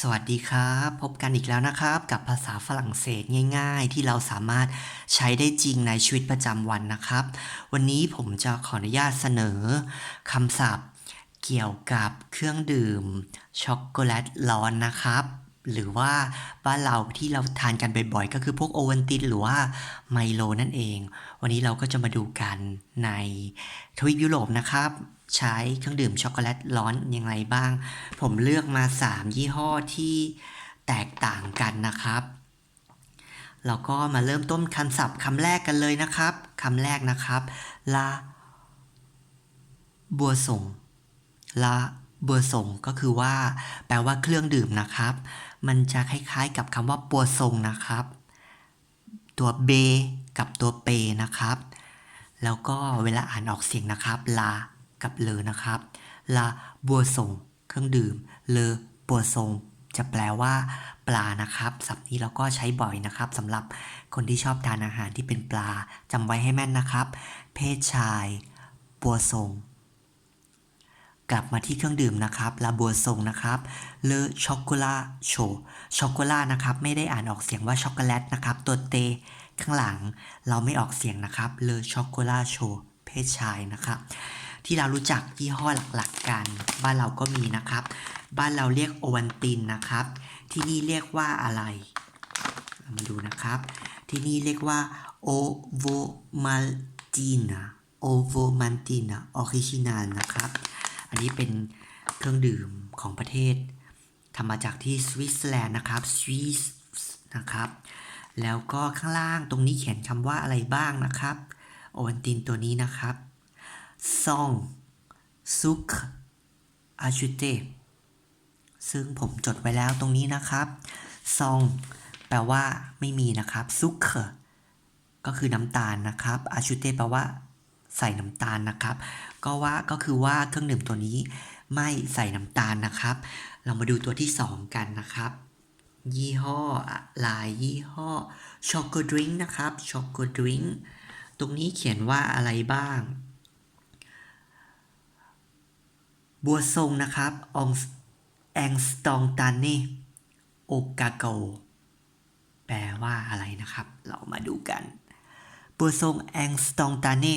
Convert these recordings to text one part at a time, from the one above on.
สวัสดีครับ พบกันอีกแล้วนะครับ กับภาษาฝรั่งเศสง่ายๆ ที่เราสามารถใช้ได้จริงในชีวิตประจำวันนะครับ วันนี้ผมจะขออนุญาตเสนอคำศัพท์เกี่ยวกับเครื่องดื่มช็อกโกแลตร้อนนะครับ หรือว่าบ้านเราที่เราทานกันบ่อยๆ ก็คือพวกโอวัลตินหรือว่าไมโลนั่นเอง วันนี้เราก็จะมาดูกันในทวีปยุโรปนะครับ ใช้เครื่องดื่มช็อกโกแลตร้อนอย่างไรบ้าง ผมเลือกมา 3 ยี่ห้อที่แตกต่างกันนะครับเราก็มาเริ่มต้นคำศัพท์คำแรกกันเลยนะครับคำแรกนะครับ la บัวส่งละบัวส่งก็คือว่า แปลว่าเครื่องดื่มนะครับ มันจะคล้ายๆกับคำว่าปัวซงนะครับ ตัวเบกับตัวเปนะครับ แล้วก็เวลาอ่านออกเสียงนะครับลากับเลนะครับลาบัวสงเครื่องดื่ม เลอปัวซงจะแปลว่า ปลานะครับศัพท์นี้เราก็ใช้บ่อยนะครับสำหรับคนที่ชอบทานอาหารที่เป็นปลาจำไว้ให้แม่นนะครับ เพศชาย ปัวซง กลับมาที่เครื่องดื่มนะครับลาบัวซงนะครับเลอช็อกโกลาโชช็อกโกลานะครับไม่ได้อ่านออกเสียงว่าช็อกโกแลตนะครับตัวเตข้างหลังเราไม่ออกเสียงนะครับเลอช็อกโกลาโชเพศชายนะครับที่เรารู้จักยี่ห้อหลักๆกัน บ้านเราก็มีนะครับ บ้านเราเรียกโอวันตินนะครับ ที่นี่เรียกว่าอะไรเรามาดูนะครับ ที่นี่เรียกว่าโอโวมาตินาโอโวมันตินาออริจินัลนะครับ อันนี้เป็นเครื่องดื่มของประเทศทำมาจากที่สวิตเซอร์แลนด์นะครับสวิสนะครับ แล้วก็ข้างล่างตรงนี้เขียนคำว่าอะไรบ้างนะครับโอวันตินตัวนี้นะครับซองซุกอาชูเตซึ่งผมจดไว้แล้วตรงนี้นะครับซองแปลว่าไม่มีนะครับซุกก็คือน้ำตาลนะครับอาชูเตแปลว่าใส่น้ำตาลนะครับ ก็ว่าก็คือว่าเครื่องดื่มตัวนี้ไม่ใส่น้ำตาลนะครับ เรามาดูตัวที่ 2 กันนะครับ ยี่ห้อลายยี่ห้อช็อกโกดริงนะครับช็อกโกดริงตรงนี้เขียนว่าอะไรบ้าง บัวทรงนะครับองแองสตองตานเน่โอกาโกแปลว่าอะไรนะครับ เรามาดูกัน บัวทรงแองสตองตานเน่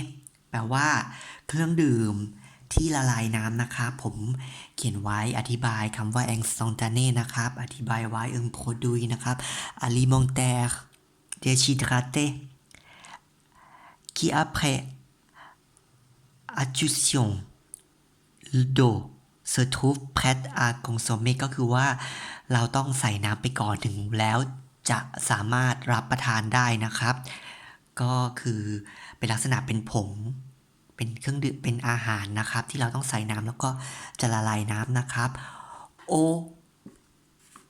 แปลว่า เครื่องดื่มที่ละลายน้ำนะครับ ผมเขียนไว้อธิบายคำว่า e n s t a n t a n é นะครับ อธิบายไว้ un produit นะครับ alimentaire déshydraté qui après addition d'eau se trouve prête à consommer ก็คือว่าเราต้องใส่น้ำไปก่อนถึงแล้วจะสามารถรับประทานได้นะครับ ก็คือเป็นลักษณะเป็นผง เป็นเครื่องดื่มเป็นอาหารนะครับ ที่เราต้องใส่น้ำแล้วก็จะละลายน้ำนะครับโอ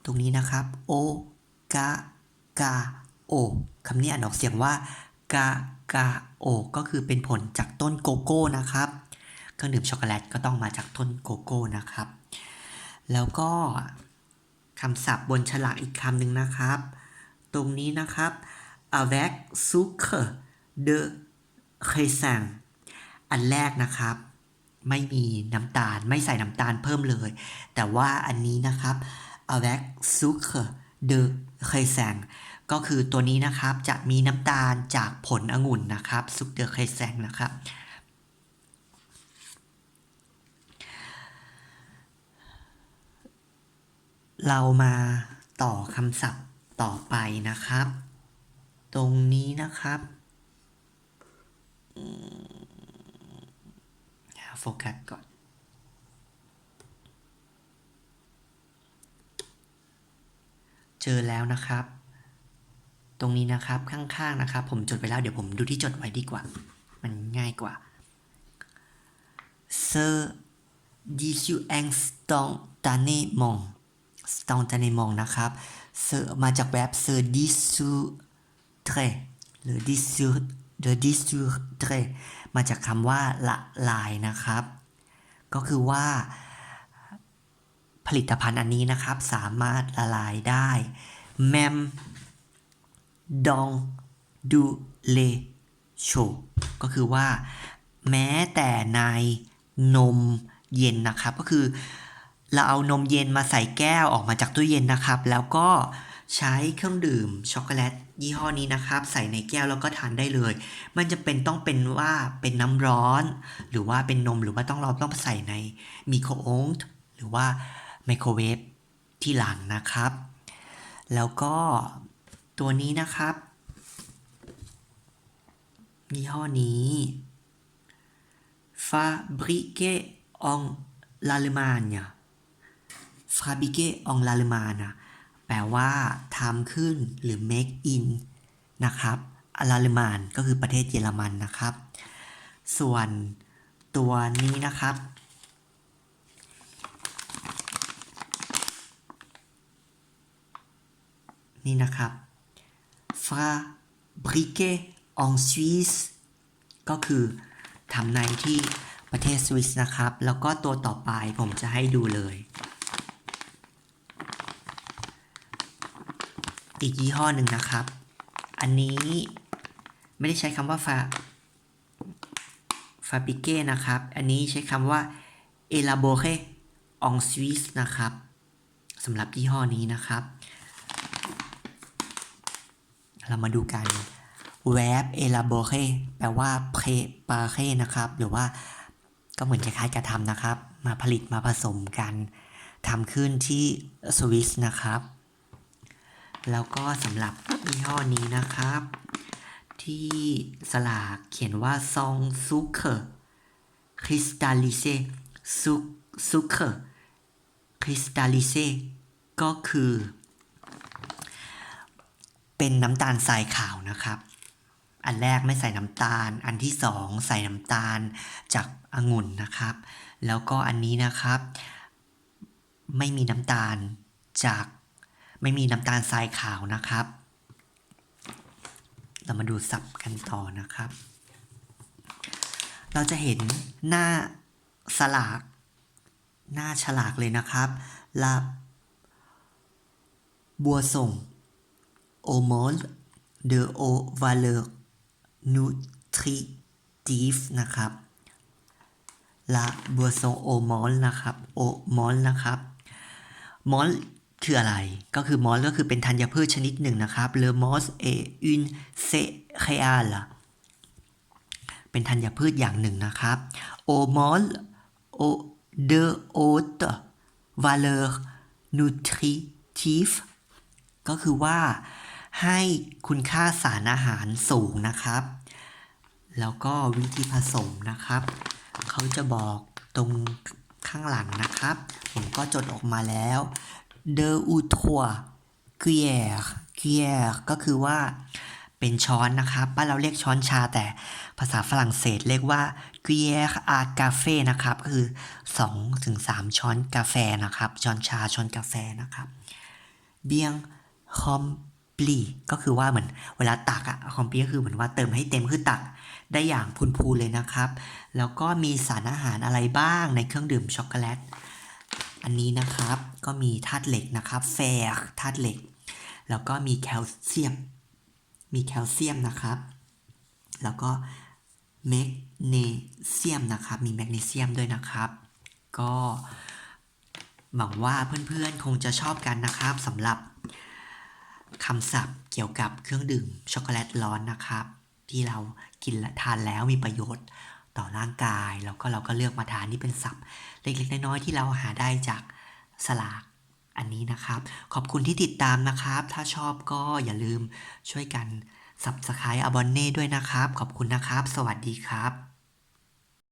ตรงนี้นะครับโอกากาโอคำนี้อ่านออกเสียงว่ากากาโอก็คือเป็นผลจากต้นโกโก้นะครับเครื่องดื่มช็อกโกแลตก็ต้องมาจากต้นโกโก้นะครับ แล้วก็คำศัพท์บนฉลากอีกคำหนึ่งนะครับ ตรงนี้นะครับ avec sucre de raisin อันแรกนะครับ ไม่มีน้ำตาลไม่ใส่น้ำตาลเพิ่มเลย แต่ว่าอันนี้นะครับ avec sucre de raisin ก็คือตัวนี้นะครับจะมีน้ำตาลจากผลองุ่นนะครับ sucre de raisin นะครับ เรามาต่อคำศัพท์ต่อไปนะครับ ตรงนี้นะครับ โฟกัสก่อน เจอแล้วนะครับ ตรงนี้นะครับข้างๆนะครับ ผมจดไว้แล้วเดี๋ยวผมดูที่จดไว้ดีกว่า มันง่ายกว่า se dissout instantanément instantanément นะครับ se มาจากแบบ se dissoudre หรือ dissoudre de dissoudre มาจากคำว่าละลายนะครับ ก็คือว่า ผลิตภัณฑ์อันนี้นะครับ สามารถละลายได้ même dans du lait chaud ก็คือว่า แม้แต่ในนมเย็นนะครับ ก็คือ เราเอานมเย็นมาใส่แก้วออกมาจากตู้เย็นนะครับ แล้วก็ใช้เครื่องดื่มช็อกโกแลต ยี่ห้อนี้นะครับ ใส่ในแก้วแล้วก็ทานได้เลย มันจะเป็นต้องเป็นว่าเป็นน้ำร้อน หรือว่าเป็นนมหรือว่าต้องเราต้องใส่ในไมโครโองหรือว่าไมโครเวฟที่หลังนะครับ แล้วก็ตัวนี้นะครับยี่ห้อนี้ fabriqué en l'Allemagne fabriqué en l'Allemagne แปลว่าทำขึ้นหรือ make in นะครับอลาลมานก็คือประเทศเยอรมันนะครับ ส่วนตัวนี้นะครับ นี่นะครับ fabriqué en Suisse ก็คือทำในที่ประเทศสวิสนะครับ แล้วก็ตัวต่อไปผมจะให้ดูเลย อีกยี่ห้อหนึ่งนะครับ อันนี้ไม่ได้ใช้คำว่าฟาฟาปิเก้นะครับ อันนี้ใช้คำว่า elaboré en Suisse นะครับสำหรับยี่ห้อนี้นะครับ เรามาดูกัน verb elaboré แปลว่า prepare นะครับ หรือว่าก็เหมือนคล้ายๆกับทำนะครับ มาผลิตมาผสมกันทำขึ้นที่สวิสนะครับ แล้วก็สำหรับยี่ห้อนี้นะครับ ที่สลากเขียนว่าซองซูเคอร์คริสตัลลิเซซูซูเคอร์คริสตัลลิเซก็คือ เป็นน้ำตาลทรายขาวนะครับ อันแรกไม่ใส่น้ำตาล อันที่สองใส่น้ำตาลจากองุ่นนะครับ แล้วก็อันนี้นะครับ ไม่มีน้ำตาลจาก ไม่มีน้ำตาลทรายขาวนะครับ เรามาดูสับกันต่อนะครับ เราจะเห็นหน้าสลาก หน้าฉลากเลยนะครับลาบัวส่ง au monde de haute valeur nutritive นะครับ la boisson au monde นะครับ au monde นะครับ malt คืออะไร ก็คือ malt ก็คือเป็นธัญพืชชนิดหนึ่งนะครับ le malt est une céréale เป็นธัญพืชอย่างหนึ่งนะครับ au monde au de haute valeur nutritive ก็คือว่าให้คุณค่าสารอาหารสูงนะครับ แล้วก็วิธีผสมนะครับ เขาจะบอกตรงข้างหลังนะครับ ผมก็จดออกมาแล้ว de ou trois cuillère cuillère ก็คือว่าเป็นช้อนนะครับบ้านเราเรียกช้อนชาแต่ภาษาฝรั่งเศสเรียกว่า cuillère à café นะครับ ก็คือ2ถึง3ช้อนกาแฟนะครับ ช้อนชา ช้อนกาแฟนะครับ bien rempli ก็คือว่าเหมือนเวลาตักอะ rempli ก็คือเหมือนว่าเติมให้เต็มคือตักได้อย่างพูนๆเลยนะครับ แล้วก็มีสารอาหารอะไรบ้างในเครื่องดื่มช็อกโกแลต อันนี้นะครับก็มีธาตุเหล็กนะครับแฟร์ธาตุเหล็ก แล้วก็มีแคลเซียม มีแคลเซียมนะครับ แล้วก็แมกนีเซียมนะครับ มีแมกนีเซียมด้วยนะครับ ก็หวังว่าเพื่อนๆคงจะชอบกันนะครับสำหรับคำศัพท์เกี่ยวกับเครื่องดื่มช็อกโกแลตร้อนนะครับ ที่เรากินและทานแล้วมีประโยชน์ ต่อร่างกาย แล้วก็เราก็เลือกมาทานนี่เป็นศัพท์ เล็กๆน้อยๆที่เราหาได้จากสลากอันนี้นะครับ ขอบคุณที่ติดตามนะครับ ถ้าชอบก็อย่าลืมช่วยกัน Subscribe อ b บอนเน่ด้วยนะครับ ขอบคุณนะครับ สวัสดีครับ